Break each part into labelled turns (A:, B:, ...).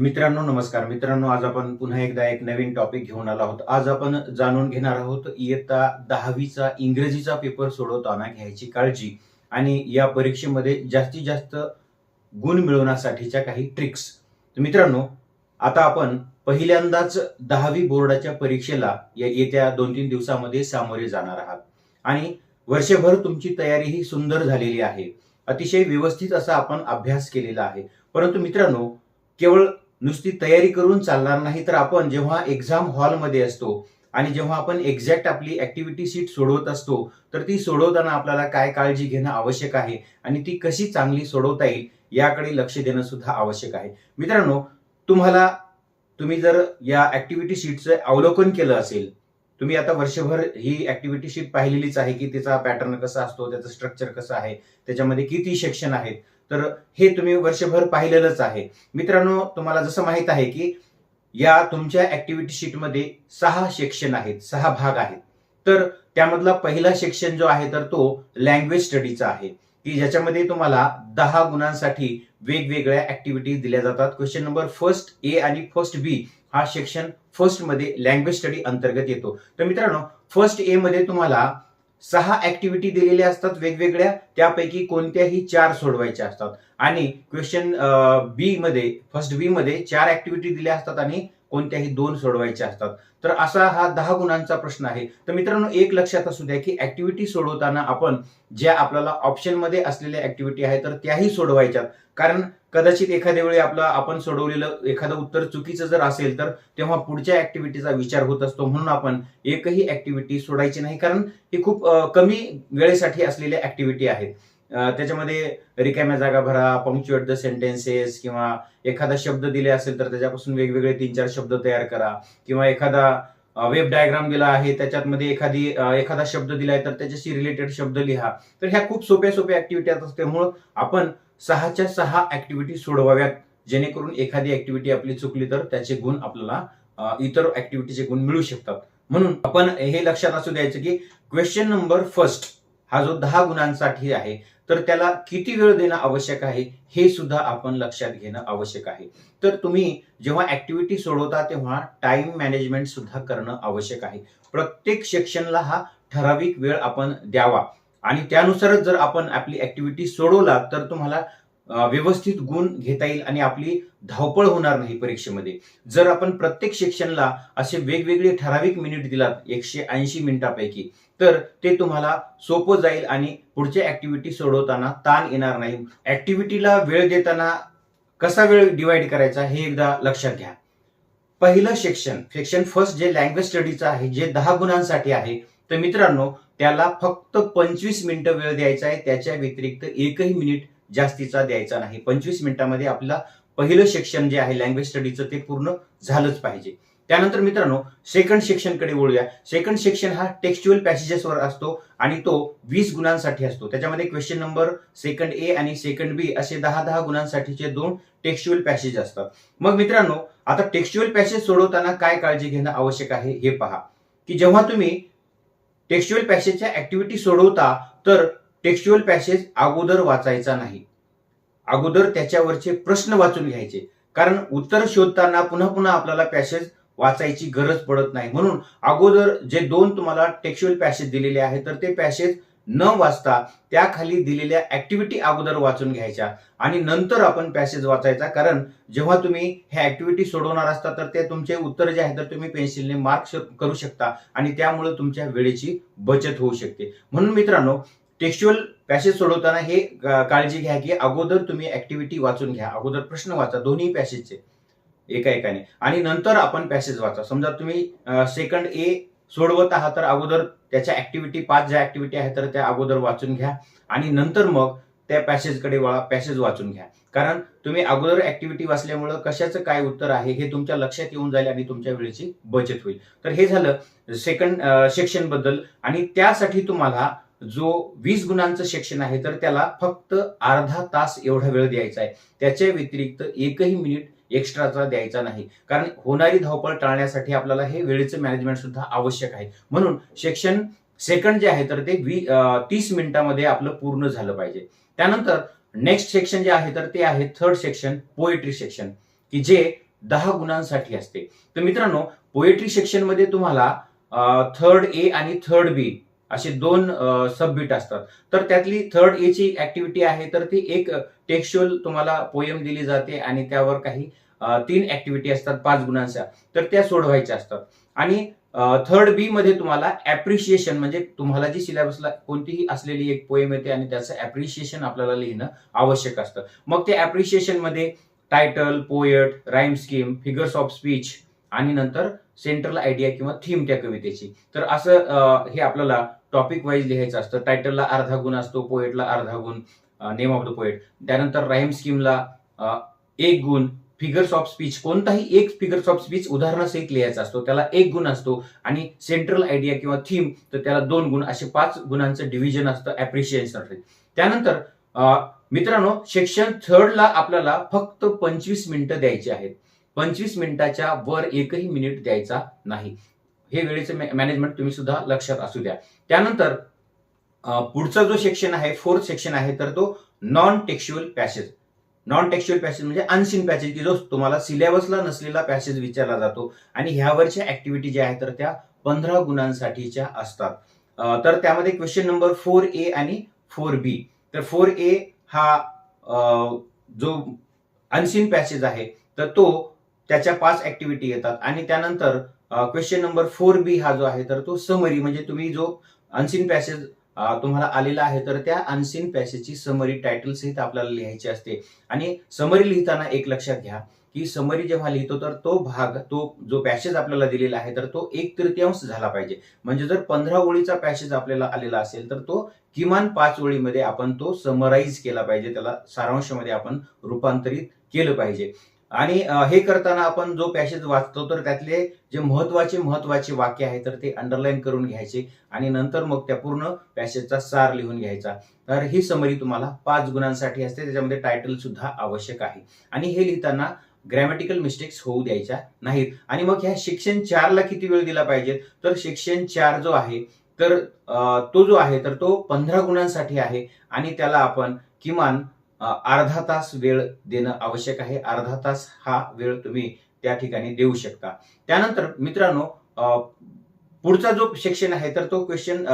A: मित्रांनो नमस्कार. मित्रांनो आज आपण पुन्हा एकदा एक नवीन टॉपिक घेऊन आलो आहोत. आज आपण जाणून घेणार आहोत इयत्ता दहावीचा इंग्रजीचा पेपर सोडवताना घ्यायची काळजी. आणि या परीक्षेमध्ये जास्तीत जास्त गुण मिळवण्यासाठीच्या काही ट्रिक्स तर मित्रांनो आता आपण पहिल्यांदाच दहावी बोर्डाच्या परीक्षेला या येत्या दोन तीन दिवसामध्ये सामोरे जाणार आहात. आणि वर्षभर तुमची तयारी ही सुंदर झालेली आहे. अतिशय व्यवस्थित असा आपण अभ्यास केलेला आहे. परंतु मित्रांनो केवळ नुसती तयारी करून चालणार नाही तर आपण जेव्हा एक्झाम हॉलमध्ये असतो आणि जेव्हा आपण एक्झॅक्ट आपली ऍक्टिव्हिटी शीट सोडवत असतो तर ती सोडवताना आपल्याला काय काळजी घेणं आवश्यक आहे आणि ती कशी चांगली सोडवता येईल याकडे लक्ष देणं सुद्धा आवश्यक आहे. मित्रांनो तुम्हाला तुम्ही जर या ऍक्टिव्हिटी शीटचं अवलोकन केलं असेल तुम्ही आता वर्षभर ही ऍक्टिव्हिटी शीट पाहिलेलीच आहे की त्याचा पॅटर्न कसा असतो त्याचं स्ट्रक्चर कसं आहे त्याच्यामध्ये किती सेक्शन आहेत तर हे तुम्ही वर्षभर पाहिलेलंच आहे. मित्रांनो तुम्हाला जसं माहीत आहे की या तुमच्या ऍक्टिव्हिटी शीटमध्ये सहा सेक्शन आहेत सहा भाग आहेत. तर त्यामधला पहिला सेक्शन जो आहे तर तो लँग्वेज स्टडीचा आहे. की ज्याच्यामध्ये तुम्हाला दहा गुणांसाठी वेगवेगळ्या ऍक्टिव्हिटीज दिल्या जातात. क्वेश्चन नंबर फर्स्ट ए आणि फर्स्ट बी हा सेक्शन फर्स्टमध्ये लँग्वेज स्टडी अंतर्गत येतो. तर मित्रांनो फर्स्ट ए मध्ये तुम्हाला सहा ऍक्टिव्हिटी दिलेल्या असतात वेगवेगळ्या. त्यापैकी कोणत्याही चार सोडवायच्या असतात. आणि क्वेश्चन बी मध्ये फर्स्ट बी मध्ये चार ऍक्टिव्हिटी दिल्या असतात आणि कोणत्याही दोन सोडवायच्या असतात. तर असा हा दहा गुणांचा प्रश्न आहे. तर मित्रांनो एक लक्षात असू द्या की ऍक्टिव्हिटी सोडवताना आपण ज्या आपल्याला ऑप्शनमध्ये असलेल्या ऍक्टिव्हिटी आहेत तर त्याही सोडवायच्यात. कारण कदाचित एखाद्या वेळी आपलं आपण सोडवलेलं एखादं उत्तर चुकीचं जर असेल तर तेव्हा पुढच्या ऍक्टिव्हिटीचा विचार होत असतो. म्हणून आपण एकही ऍक्टिव्हिटी सोडायची नाही कारण ही खूप कमी वेळेसाठी असलेल्या ऍक्टिव्हिटी आहेत त्याच्यामध्ये रिकाम्या जागा भरा पंक्च्युएट द सेंटेन्सेस किंवा एखादा शब्द दिले असेल तर त्याच्यापासून वेगवेगळे तीन चार शब्द तयार करा. किंवा एखादा वेब डायग्राम दिला आहे त्याच्यामध्ये एखादी एखादा शब्द दिलाय तर त्याच्याशी रिलेटेड शब्द लिहा. तर ह्या खूप सोप्या सोप्या ऍक्टिव्हिटी असतात त्यामुळं आपण सहाच्या सहा ऍक्टिव्हिटी सोडवाव्यात जेणेकरून एखादी ऍक्टिव्हिटी आपली चुकली तर त्याचे गुण आपल्याला इतर ऍक्टिव्हिटीचे गुण मिळू शकतात. म्हणून आपण हे लक्षात असू द्यायचं की क्वेश्चन नंबर फर्स्ट हा जो दहा गुणांसाठी आहे तर त्याला किती वेळ देणं आवश्यक आहे हे सुद्धा आपण लक्षात घेणं आवश्यक आहे. तर तुम्ही जेव्हा ऍक्टिव्हिटी सोडवता तेव्हा टाइम मॅनेजमेंट सुद्धा करणं आवश्यक आहे. प्रत्येक सेक्शनला हा ठराविक वेळ आपण द्यावा. आणि त्यानुसारच जर आपण आपली ऍक्टिव्हिटी सोडवला तर तुम्हाला व्यवस्थित गुण घेता येईल आणि आपली धावपळ होणार नाही परीक्षेमध्ये. जर आपण प्रत्येक सेक्शनला असे वेगवेगळे ठराविक मिनिट दिलात एकशे ऐंशी मिनिटापैकी तर ते तुम्हाला सोपं जाईल आणि पुढच्या ऍक्टिव्हिटी सोडवताना ताण येणार नाही. ऍक्टिव्हिटीला वेळ देताना कसा वेळ डिवाइड करायचा हे एकदा लक्षात घ्या. पहिलं सेक्शन सेक्शन फर्स्ट जे लँग्वेज स्टडीचं आहे जे दहा गुणांसाठी आहे तर मित्रांनो त्याला फक्त पंचवीस मिनिटं वेळ द्यायचा आहे. त्याच्या व्यतिरिक्त एकही मिनिट जास्तीचा द्यायचा नाही. पंचवीस मिनिटामध्ये आपला पहिलं सेक्शन जे आहे लँग्वेज स्टडीचं ते पूर्ण झालंच पाहिजे. त्यानंतर मित्रांनो सेकंड सेक्शनकडे वळूया. सेकंड सेक्शन हा टेक्स्च्युअल पॅसेजेसवर असतो आणि तो वीस गुणांसाठी असतो. त्याच्यामध्ये क्वेश्चन नंबर सेकंड ए आणि सेकंड बी असे दहा दहा गुणांसाठीचे दोन टेक्स्च्युअल पॅसेज असतात. मग मित्रांनो आता टेक्स्च्युअल पॅसेज सोडवताना काय काळजी घेणं आवश्यक आहे हे पहा. की जेव्हा तुम्ही टेक्स्च्युअल पॅसेजच्या ऍक्टिव्हिटी सोडवता तर टेक्स्च्युअल पॅसेज अगोदर वाचायचा नाही. अगोदर त्याच्यावरचे प्रश्न वाचून घ्यायचे. कारण उत्तर शोधताना पुन्हा पुन्हा आपल्याला पॅसेज वाचायची गरज पडत नाही. म्हणून अगोदर जे दोन तुम्हाला टेक्स्च्युअल पॅसेज दिलेले आहेत तर ते पॅसेज न वाचता त्याखाली दिलेल्या ऍक्टिव्हिटी अगोदर वाचून घ्यायच्या आणि नंतर आपण पॅसेज वाचायचा. कारण जेव्हा तुम्ही ह्या ऍक्टिव्हिटी सोडवणार असता तर ते तुमचे उत्तर जे आहे तर तुम्ही पेन्सिलने मार्क करू शकता आणि त्यामुळे तुमच्या वेळेची बचत होऊ शकते. म्हणून मित्रांनो टेक्स्च्युअल पॅसेज सोडवताना हे काळजी घ्या की अगोदर तुम्ही ऍक्टिव्हिटी वाचून घ्या. अगोदर प्रश्न वाचा दोन्ही पॅसेजचे एका एकाने आणि नंतर आपण पॅसेज वाचा. समजा तुम्ही सेकंड ए सोडवत आहात तर अगोदर त्याच्या ऍक्टिव्हिटी पाच ज्या ऍक्टिव्हिटी आहेत तर त्या अगोदर वाचून घ्या. आणि नंतर मग त्या पॅसेजकडे वळा पॅसेज वाचून घ्या. कारण तुम्ही अगोदर ऍक्टिव्हिटी वाचल्यामुळं कशाचं काय उत्तर आहे हे तुमच्या लक्षात येऊन जाईल आणि तुमच्या वेळेची बचत होईल. तर हे झालं सेकंड सेक्शनबद्दल. आणि त्यासाठी तुम्हाला जो वीस गुणांचं सेक्शन आहे तर त्याला फक्त अर्धा तास एवढा वेळ द्यायचा आहे. त्याच्या व्यतिरिक्त एकही मिनिट एक्स्ट्राचा द्यायचा नाही. कारण होणारी धावपळ टाळण्यासाठी आपल्याला हे वेळेचं मॅनेजमेंट सुद्धा आवश्यक आहे. म्हणून सेक्शन सेकंड जे आहे तर ते वी तीस मिनिटामध्ये आपलं पूर्ण झालं पाहिजे. त्यानंतर नेक्स्ट सेक्शन जे आहे तर ते आहे थर्ड सेक्शन पोएट्री सेक्शन की जे दहा गुणांसाठी असते. तर मित्रांनो पोएट्री सेक्शनमध्ये तुम्हाला थर्ड ए आणि थर्ड बी असे दोन सबमिट असतात. तर त्यातली थर्ड ए ची ऍक्टिव्हिटी आहे तर ती एक टेक्स्च्युअल तुम्हाला पोयम दिली जाते आणि त्यावर काही तीन ऍक्टिव्हिटी असतात पाच गुणांच्या. तर त्या सोडवायच्या असतात. आणि थर्ड बी मध्ये तुम्हाला ऍप्रिशिएशन म्हणजे तुम्हाला जी सिलेबसला कोणतीही असलेली एक पोएम येते आणि त्याचं ऍप्रिशिएशन आपल्याला लिहिणं आवश्यक असतं. मग ते ऍप्रिशिएशनमध्ये title poet rhyme scheme figures of speech आणि नंतर सेंट्रल आयडिया किंवा थीम त्या कवितेची. तर असं हे आपल्याला टॉपिक वाईज लिहायचं असतं. टायटलला अर्धा गुण असतो पोएटला अर्धा गुण नेम ऑफ द पोएट त्यानंतर राईम स्कीमला एक गुण फिगर्स ऑफ स्पीच कोणताही एक फिगर्स ऑफ स्पीच उदाहरणासहित लिहायचा असतो. त्याला एक गुण असतो आणि सेंट्रल आयडिया किंवा थीम तर त्याला दोन गुण असे पाच गुणांचं डिव्हिजन असतं ऍप्रिशिएशन त्यानंतर मित्रांनो सेक्शन थर्डला आपल्याला फक्त पंचवीस मिनिटं द्यायची आहेत. पंचवीस मिनिटाच्या वर एकही मिनिट द्यायचा नाही. हे वेळेचं मॅनेजमेंट तुम्ही सुद्धा लक्षात असू द्या. त्यानंतर पुढचा जो सेक्शन आहे फोर्थ सेक्शन आहे तर तो non textual passage non textual passage म्हणजे अनसीन पॅसेज की जो तुम्हाला सिलेबसला नसलेला पॅसेज विचारला जातो आणि ह्यावरच्या ऍक्टिव्हिटी ज्या आहेत तर त्या पंधरा गुणांसाठीच्या असतात. तर त्यामध्ये क्वेश्चन नंबर फोर ए आणि फोर बी तर फोर ए हा जो अनसीन पॅसेज आहे तर तो त्याच्या पाच ऍक्टिव्हिटी येतात. आणि त्यानंतर क्वेश्चन नंबर फोर बी हा जो आहे तर तो समरी म्हणजे तुम्ही जो अनसीन पॅसेज तुम्हाला आलेला आहे तर त्या अनसीन पॅसेजची समरी टायटल सहित आपल्याला लिहायची असते. आणि समरी लिहिताना एक लक्षात घ्या की समरी जेव्हा लिहितो तर तो भाग तो जो पॅसेज आपल्याला दिलेला आहे तर तो एक तृतीयांश झाला पाहिजे. म्हणजे जर पंधरा ओळीचा पॅसेज आपल्याला आलेला असेल तर तो किमान पाच ओळीमध्ये आपण तो समराईज केला पाहिजे. त्याला सारांशमध्ये आपण रूपांतरित केलं पाहिजे. आणि हे करताना आपण जो पॅसेज वाचतो तर त्यातले जे महत्त्वाचे महत्त्वाचे वाक्य आहे तर ते अंडरलाईन करून घ्यायचे आणि नंतर मग त्या पूर्ण पॅसेजचा सार लिहून घ्यायचा. तर ही समरी तुम्हाला पाच गुणांसाठी असते त्याच्यामध्ये टायटल सुद्धा आवश्यक आहे. आणि हे लिहिताना ग्रॅमॅटिकल मिस्टेक्स होऊ द्यायच्या नाहीत. आणि मग ह्या शिक्षण चारला किती वेळ दिला पाहिजे? तर शिक्षण चार जो आहे तर तो जो आहे तर तो पंधरा गुणांसाठी आहे. आणि त्याला आपण किमान अर्धा तास वेळ देणं आवश्यक आहे. अर्धा तास हा वेळ तुम्ही त्या ठिकाणी देऊ शकता. त्यानंतर मित्रांनो पुढचा जो सेक्शन आहे तर तो क्वेश्चन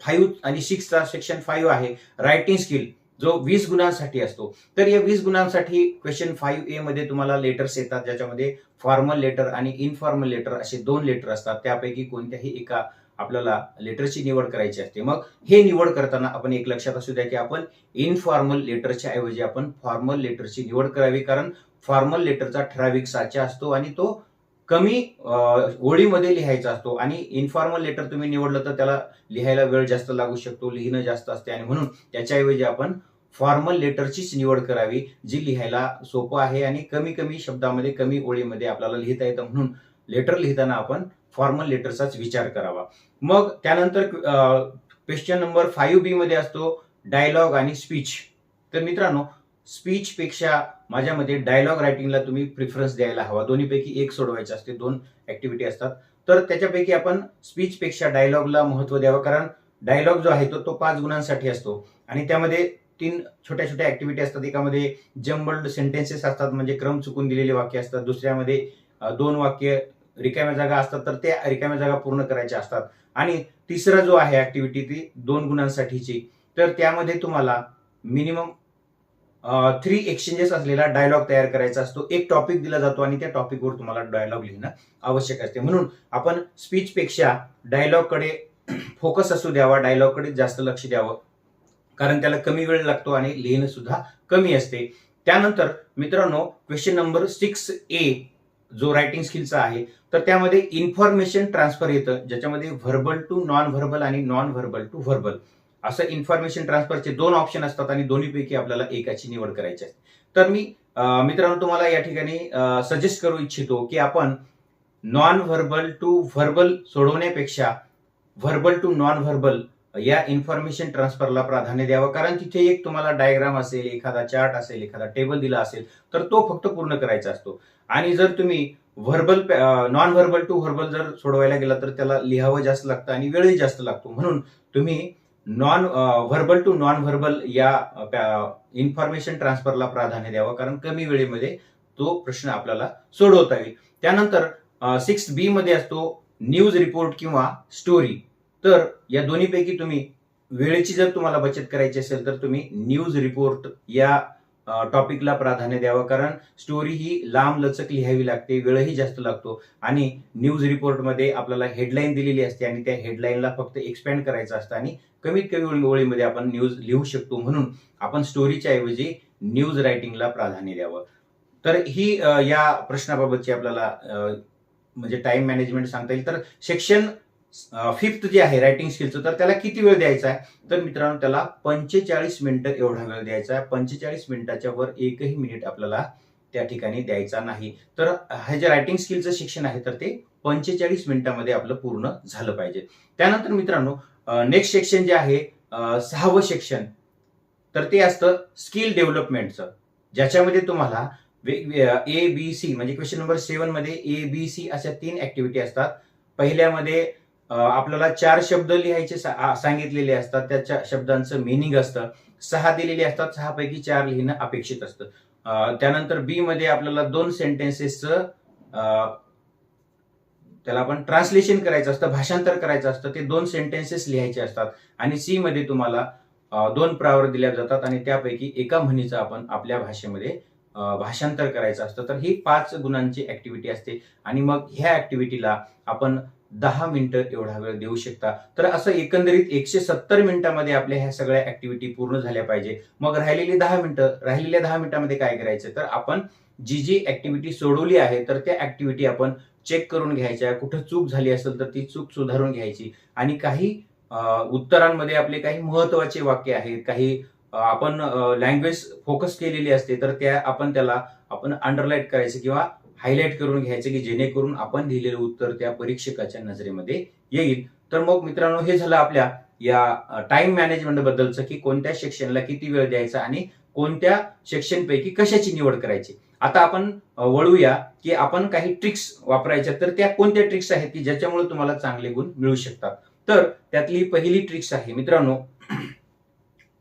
A: फाईव्ह आणि सिक्सचा सेक्शन फाईव्ह आहे. रायटिंग स्किल जो वीस गुणांसाठी असतो. तर या वीस गुणांसाठी क्वेश्चन फाईव्ह ए मध्ये तुम्हाला लेटर्स येतात. ज्याच्यामध्ये फॉर्मल लेटर आणि इनफॉर्मल लेटर असे दोन लेटर असतात. त्यापैकी कोणत्याही एका आपल्याला लेटरची निवड करायची असते. मग हे निवड करताना आपण एक लक्षात असू द्या की आपण इनफॉर्मल लेटरच्या ऐवजी आपण फॉर्मल लेटरची निवड करावी. कारण फॉर्मल लेटरचा ठराविक साचा असतो आणि तो कमी ओळीमध्ये लिहायचा असतो. आणि इनफॉर्मल लेटर तुम्ही निवडलं तर त्याला लिहायला वेळ जास्त लागू शकतो लिहिणं जास्त असते. आणि म्हणून त्याच्याऐवजी आपण फॉर्मल लेटरचीच निवड करावी जी लिहायला सोपं आहे आणि कमी कमी शब्दामध्ये कमी ओळीमध्ये आपल्याला लिहिता येतं. म्हणून लेटर लिहिताना आपण फॉर्मल लेटरचाच विचार करावा. मग त्यानंतर क्वेश्चन नंबर फाईव्ह बी मध्ये असतो डायलॉग आणि स्पीच तर मित्रांनो स्पीच पेक्षा माझ्यामध्ये डायलॉग रायटिंगला तुम्ही प्रिफरन्स द्यायला हवा. दोन्हीपैकी एक सोडवायचं असते दोन ऍक्टिव्हिटी असतात. तर त्याच्यापैकी आपण स्पीच पेक्षा डायलॉगला महत्त्व द्यावं कारण डायलॉग जो आहे तो तो पाच गुणांसाठी असतो. आणि त्यामध्ये तीन छोट्या छोट्या ऍक्टिव्हिटी असतात. एकामध्ये जम्बल्ड सेंटेन्सेस असतात म्हणजे क्रम चुकून दिलेले वाक्य असतात. दुसऱ्यामध्ये दोन वाक्य रिकाम्या जागा असतात तर त्या रिकाम्या जागा पूर्ण करायच्या असतात. आणि तिसरा जो आहे ऍक्टिव्हिटी ती दोन गुणांसाठीची. तर त्यामध्ये तुम्हाला मिनिमम थ्री एक्सचेंजेस असलेला डायलॉग तयार करायचा असतो. एक टॉपिक दिला जातो आणि त्या टॉपिकवर तुम्हाला डायलॉग लिहिणं आवश्यक असते. म्हणून आपण स्पीचपेक्षा डायलॉगकडे फोकस असू द्यावा डायलॉगकडे जास्त लक्ष द्यावं. कारण त्याला कमी वेळ लागतो आणि लिहिणं सुद्धा कमी असते. त्यानंतर मित्रांनो क्वेश्चन नंबर सिक्स ए जो रायटिंग स्किलचा आहे तर त्यामध्ये इन्फॉर्मेशन ट्रान्सफर येतं ज्याच्यामध्ये व्हर्बल टू नॉन व्हर्बल आणि नॉन व्हर्बल टू व्हर्बल असं इन्फॉर्मेशन ट्रान्सफरचे दोन ऑप्शन असतात आणि दोन्हीपैकी आपल्याला एकाची निवड करायची आहे. तर मी मित्रांनो तुम्हाला या ठिकाणी सजेस्ट करू इच्छितो की आपण नॉन व्हर्बल टू व्हर्बल सोडवण्यापेक्षा व्हर्बल टू नॉन व्हर्बल या इन्फॉर्मेशन ट्रान्सफरला प्राधान्य द्यावं. कारण तिथे एक तुम्हाला डायग्राम असेल एखादा चार्ट असेल एखादा टेबल दिला असेल तर तो फक्त पूर्ण करायचा असतो. आणि जर तुम्ही verbal non verbal to verbal जर सोडवायला गेला तर त्याला लिहावं जास्त लागतं आणि वेळही जास्त लागतो. म्हणून तुम्ही non verbal to non verbal या इन्फॉर्मेशन ट्रान्सफरला प्राधान्य द्यावं. कारण कमी वेळेमध्ये तो प्रश्न आपल्याला सोडवता येईल. त्यानंतर सिक्स बी मध्ये असतो न्यूज रिपोर्ट किंवा स्टोरी तर या दोन्हीपैकी तुम्ही वेळेची जर तुम्हाला बचत करायची असेल तर तुम्ही न्यूज रिपोर्ट या टॉपिकला प्राधान्य द्यावं. कारण स्टोरी ही लांब लचक लिहावी लागते वेळही जास्त लागतो. आणि न्यूज रिपोर्टमध्ये आपल्याला हेडलाईन दिलेली असते आणि त्या हेडलाईनला फक्त एक्सपॅन्ड करायचं असतं आणि कमीत कमी ओळीमध्ये आपण न्यूज लिहू शकतो. म्हणून आपण स्टोरीच्या ऐवजी न्यूज रायटिंगला प्राधान्य द्यावं. तर ही या प्रश्नाबाबतची आपल्याला म्हणजे टाइम मॅनेजमेंट सांगता येईल. तर सेक्शन फिफ्थ जे आहे रायटिंग स्किलचं तर त्याला किती वेळ द्यायचा आहे? तर मित्रांनो त्याला पंचेचाळीस मिनिटं एवढा वेळ द्यायचा आहे. पंचेचाळीस मिनिटाच्या वर एकही मिनिट आपल्याला त्या ठिकाणी द्यायचा नाही. तर हे जे रायटिंग स्किलचं शिक्षण आहे तर ते पंचेचाळीस मिनिटामध्ये आपलं पूर्ण झालं पाहिजे. त्यानंतर मित्रांनो नेक्स्ट सेक्शन जे आहे सहावं सेक्शन तर ते असतं स्किल डेव्हलपमेंटचं ज्याच्यामध्ये तुम्हाला ए बी सी म्हणजे क्वेश्चन नंबर सेवनमध्ये ए बी सी अशा तीन ऍक्टिव्हिटी असतात. पहिल्यामध्ये आपल्याला चार शब्द लिहायचे सांगितलेले असतात. त्याच्या शब्दांचं मिनिंग असतं. सहा दिलेले असतात. सहा पैकी चार लिहिणं अपेक्षित असतं. त्यानंतर बी मध्ये आपल्याला दोन सेंटेन्सेसचं त्याला आपण ट्रान्सलेशन करायचं असतं भाषांतर करायचं असतं. ते दोन सेंटेन्सेस लिहायचे असतात. आणि सी मध्ये तुम्हाला दोन प्रावर दिल्या जातात आणि त्यापैकी एका म्हणीचं आपण आपल्या भाषेमध्ये भाषांतर करायचं असतं. तर ही पाच गुणांची ऍक्टिव्हिटी असते. आणि मग ह्या ऍक्टिव्हिटीला आपण दहा मिनिटं एवढा वेळ देऊ शकता. तर असं एकंदरीत एकशे सत्तर मिनिटांमध्ये आपल्या ह्या सगळ्या ऍक्टिव्हिटी पूर्ण झाल्या पाहिजे. मग राहिलेली दहा मिनिटं राहिलेल्या दहा मिनिटांमध्ये काय करायचं? तर आपण जी जी ऍक्टिव्हिटी सोडवली आहे तर त्या ऍक्टिव्हिटी आपण चेक करून घ्यायच्या. कुठं चूक झाली असेल तर ती चूक सुधारून घ्यायची. आणि काही उत्तरांमध्ये आपले काही महत्त्वाचे वाक्य आहेत. काही आपण लँग्वेज फोकस केलेली असते तर त्या आपण त्याला आपण अंडरलाईट करायचं किंवा हायलाईट करून घ्यायचं की जेणेकरून आपण लिहिलेलं उत्तर त्या परीक्षकाच्या नजरेमध्ये येईल. तर मग मित्रांनो हे झालं आपल्या या टाइम मॅनेजमेंट बद्दलचं की कोणत्या सेक्शनला किती वेळ द्यायचा आणि कोणत्या सेक्शन पैकी कशाची निवड करायची. आता आपण वळूया की आपण काही ट्रिक्स वापरायच्या तर त्या कोणत्या ट्रिक्स आहेत की ज्याच्यामुळे तुम्हाला चांगले गुण मिळू शकतात. तर त्यातली पहिली ट्रिक्स आहे मित्रांनो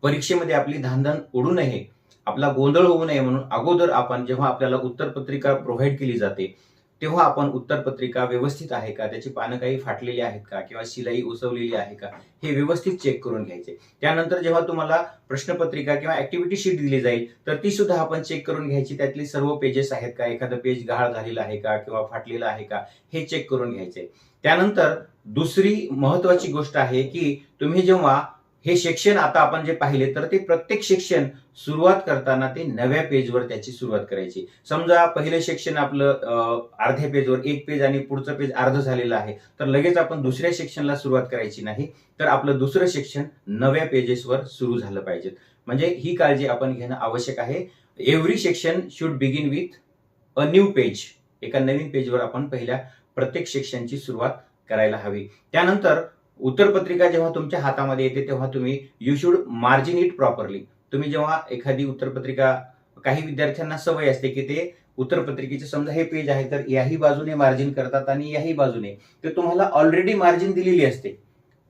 A: परीक्षेमध्ये आपली धांदण उडू नये. आपला गोंधळ होऊ नये म्हणून अगोदर आपण जेव्हा आपल्याला उत्तरपत्रिका प्रोव्हाइड केली जाते तेव्हा आपण उत्तरपत्रिका व्यवस्थित आहे का? त्याची पानं काही फाटलेली आहेत का? किंवा शिलाई उसवलेली आहे का? हे व्यवस्थित चेक करून घ्यायचे. त्यानंतर जेव्हा तुम्हाला प्रश्नपत्रिका किंवा ऍक्टिव्हिटी शीट दिली जाईल तर ती सुद्धा आपण चेक करून घ्यायची. त्यातली सर्व पेजेस आहेत का? एखादं पेज गहाळ झालेला आहे का? किंवा फाटलेला आहे का? हे चेक करून घ्यायचे. त्यानंतर दुसरी महत्वाची गोष्ट आहे की तुम्ही जेव्हा हे शिक्षण आता आपण जे पाहिले तर ते प्रत्येक शिक्षण सुरुवात करताना ते नव्या पेजवर त्याची सुरुवात करायची. समजा पहिलं शिक्षण आपलं अर्ध्या पेजवर एक पेज आणि पुढचं पेज अर्ध झालेलं आहे तर लगेच आपण दुसऱ्या शिक्षणाला सुरुवात करायची नाही तर आपलं दुसरं शिक्षण नव्या पेजेसवर सुरू झालं पाहिजे. म्हणजे ही काळजी आपण घेणं आवश्यक आहे. Every section should begin with a new page एका नवीन पेजवर आपण पहिल्या प्रत्येक सेक्शनची सुरुवात करायला हवी. त्यानंतर उत्तरपत्रिका जेव्हा तुमच्या हातामध्ये येते तेव्हा तुम्ही you should margin it properly तुम्ही जेव्हा एखादी उत्तरपत्रिका काही विद्यार्थ्यांना सवय असते की ते उत्तरपत्रिकेचे समजा हे पेज आहे तर याही बाजूने मार्जिन करतात आणि याही बाजूने. तर तुम्हाला ऑलरेडी मार्जिन दिलेली असते.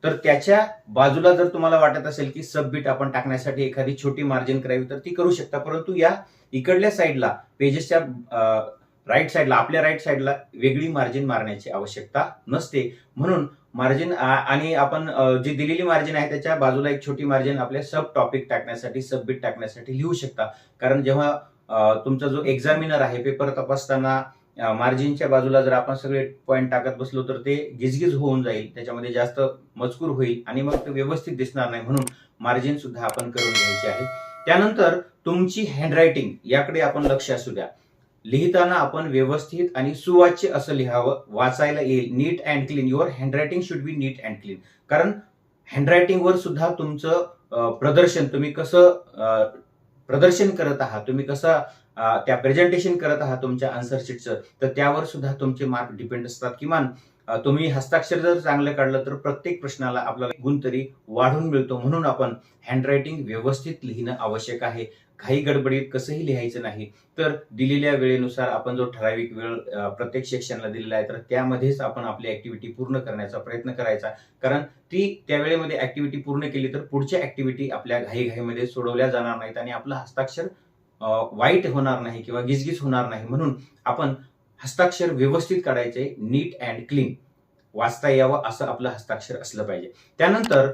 A: तर त्याच्या बाजूला जर तुम्हाला वाटत असेल की सबबिट आपण टाकण्यासाठी एखादी छोटी मार्जिन करावी तर ती करू शकता. परंतु या इकडल्या साईडला पेजेसच्या राईट साईडला आपल्या राईट साईडला वेगळी मार्जिन मारण्याची आवश्यकता नसते. म्हणून मार्जिन आणि आपण जी दिलेली मार्जिन आहे त्याच्या बाजूला एक छोटी मार्जिन आपल्या सब टॉपिक टाकण्यासाठी सबबिट टाकण्यासाठी लिहू शकता. कारण जेव्हा तुमचा जो एक्झामिनर आहे पेपर तपासताना मार्जिनच्या बाजूला जर आपण सगळे पॉईंट टाकत बसलो तर ते गिजगिज होऊन जाईल. त्याच्यामध्ये जास्त मजकूर होईल आणि मग ते व्यवस्थित दिसणार नाही. म्हणून मार्जिन सुद्धा आपण करून घ्यायची आहे. त्यानंतर तुमची हँडरायटिंग याकडे आपण लक्ष असू द्या. लिहिताना आपण व्यवस्थित आणि सुवाच्य असं लिहावं वाचायला येईल. Neat and clean. Your handwriting should be neat and clean कारण हँडरायटिंगवर सुद्धा तुमचं प्रदर्शन तुम्ही कसं प्रदर्शन करत आहात तुम्ही कसं त्या प्रेझेंटेशन करत आहात तुमच्या आन्सर शीटचं तर त्यावर सुद्धा तुमचे मार्क डिपेंड असतात. किमान तुम्ही हस्ताक्षर जर चांगलं काढलं तर प्रत्येक प्रश्नाला आपल्याला गुण तरी वाढून मिळतो. म्हणून आपण हँडरायटिंग व्यवस्थित लिहिणं आवश्यक आहे. घाई गडबडीत कसंही लिहायचं नाही. तर दिलेल्या वेळेनुसार आपण जो ठराविक वेळ प्रत्येक सेक्शनला दिलेला आहे तर त्यामध्येच आपण आपली ऍक्टिव्हिटी पूर्ण करण्याचा प्रयत्न करायचा. कारण ती त्या वेळेमध्ये ऍक्टिव्हिटी पूर्ण केली तर पुढच्या ऍक्टिव्हिटी आपल्या घाईघाईमध्ये सोडवल्या जाणार नाहीत आणि आपलं हस्ताक्षर वाईट होणार नाही किंवा गिजगिज होणार नाही. म्हणून आपण हस्ताक्षर व्यवस्थित काढायचे नीट अँड क्लीन वाचता यावं असं आपलं हस्ताक्षर असलं पाहिजे. त्यानंतर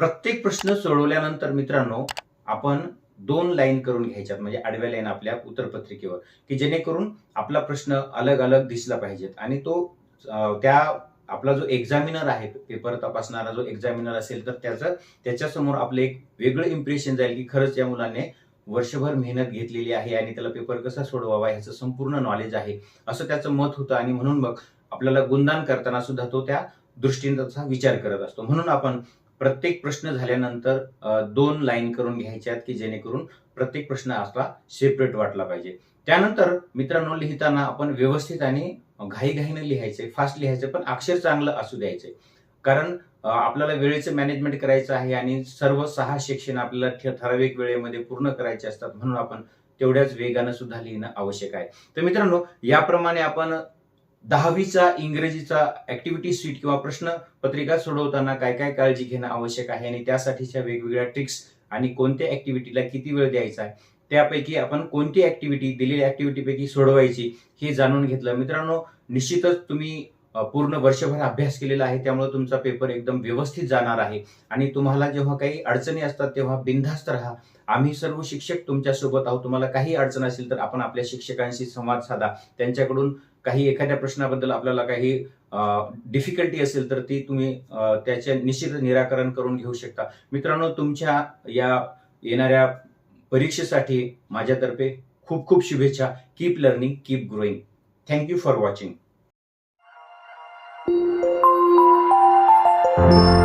A: प्रत्येक प्रश्न सोडवल्यानंतर मित्रांनो आपण दोन लाईन करून घ्यायच्यात म्हणजे आडव्या लाईन आपल्या उत्तरपत्रिकेवर की जेणेकरून आपला प्रश्न अलग अलग दिसला पाहिजेत. आणि तो त्या आपला जो एक्झामिनर आहे पेपर तपासणारा जो एक्झामिनर असेल तर त्याचं त्याच्यासमोर आपलं एक वेगळं इम्प्रेशन जाईल की खरंच या मुलाने वर्षभर मेहनत घेतलेली आहे आणि त्याला पेपर कसा सोडवावा ह्याचं संपूर्ण नॉलेज आहे. असं त्याचं मत होतं आणि म्हणून मग आपल्याला गुणदान करताना सुद्धा तो त्या दृष्टीने त्याचा विचार करत असतो. म्हणून आपण प्रत्येक प्रश्न झाल्यानंतर दोन लाईन करून घ्यायच्यात की जेणेकरून प्रत्येक प्रश्न आपला सेपरेट वाटला पाहिजे. त्यानंतर मित्रांनो लिहिताना आपण व्यवस्थित आणि घाईघाईनं लिहायचे फास्ट लिहायचे पण अक्षर चांगलं असू द्यायचे. कारण आपल्याला वेळेचं मॅनेजमेंट करायचं आहे आणि सर्व सहा सेक्शन आपल्याला ठ- ठराविक वेळेमध्ये पूर्ण करायचे असतात म्हणून आपण तेवढ्याच वेगानं सुद्धा लिहिणं आवश्यक आहे. तर मित्रांनो याप्रमाणे आपण दहावीचा इंग्रजीचा ऍक्टिव्हिटी सीट किंवा प्रश्न पत्रिका सोडवताना काय काय काळजी घेणं आवश्यक आहे आणि त्यासाठीच्या वेगवेगळ्या ट्रिक्स आणि कोणत्या ऍक्टिव्हिटीला किती वेळ द्यायचा आहे त्यापैकी आपण कोणती ऍक्टिव्हिटी दिलेल्या ऍक्टिव्हिटी पैकी सोडवायची हे जाणून घेतलं. मित्रांनो निश्चितच तुम्ही पूर्ण वर्षभर अभ्यास केलेला आहे त्यामुळे तुमचा पेपर एकदम व्यवस्थित जाणार आहे. आणि तुम्हाला जेव्हा काही अडचणी असतात तेव्हा बिनधास्त राहा. आम्ही सर्व शिक्षक तुमच्यासोबत आहोत. तुम्हाला काही अडचण असेल तर आपण आपल्या शिक्षकांशी संवाद साधा. त्यांच्याकडून काही एखाद्या प्रश्नाबद्दल आपल्याला काही डिफिकल्टी असेल तर ती तुम्ही त्याचे निश्चित निराकरण करून घेऊ शकता. मित्रांनो तुमच्या या येणाऱ्या परीक्षेसाठी माझ्यातर्फे खूप खूप शुभेच्छा. Keep learning keep growing thank you for watching Thank you.